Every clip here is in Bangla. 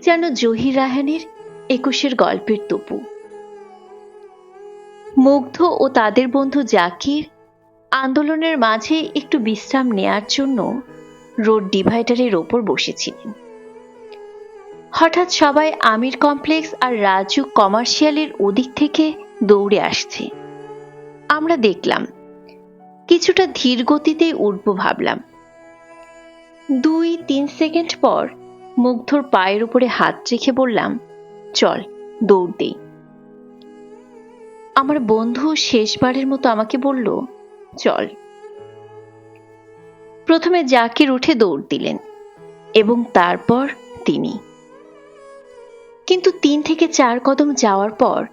যেন জহির রাহানের একুশের গল্পের তপু। মুগ্ধ ও তাদের বন্ধু জাকির আন্দোলনের মাঝে একটু বিশ্রাম নেয়ার জন্য রোড ডিভাইডারের ওপর বসেছিলেন। হঠাৎ সবাই আমির কমপ্লেক্স আর রাজু কমার্শিয়ালের ওদিক থেকে দৌড়ে আসছে। আমরা দেখলাম, কিছুটা ধীর গতিতে উঠব ভাবলাম। দুই তিন সেকেন্ড পর মুগ্ধর পায়ের উপরে হাত রেখে বললাম, চল, দৌড় দেই। আমার বন্ধু শেষবারের মতো আমাকে বলল, চল। প্রথমে জাকির উঠে দৌড় দিলেন এবং তারপর তিনি। কিন্তু তিন থেকে চার কদম যাওয়ার পর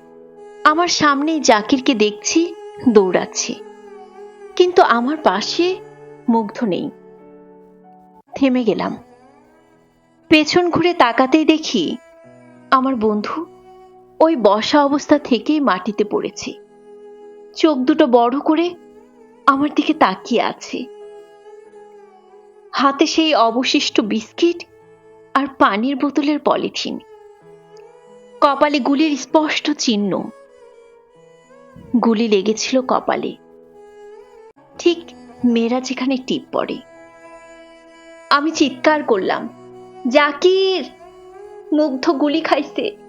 আমার সামনেই জাকিরকে দেখছি, দৌড়াচ্ছে। কিন্তু আমার পাশে মুগ্ধ নেই। থেমে গেলাম। পেছন ঘুরে তাকাতেই দেখি আমার বন্ধু ওই বসা অবস্থা থেকেই মাটিতে পড়েছে। চোখ দুটো বড় করে আমার দিকে তাকিয়ে আছে। হাতে সেই অবশিষ্ট বিস্কিট আর পানির বোতলের পলিথিন। কপালে গুলির স্পষ্ট চিহ্ন। গুলি লেগেছিল কপালে। ঠিক মেয়েরা যেখানে টিপ পড়ে। আমি চিৎকার করলাম জাকির মুগ্ধ গুলি খাইছে।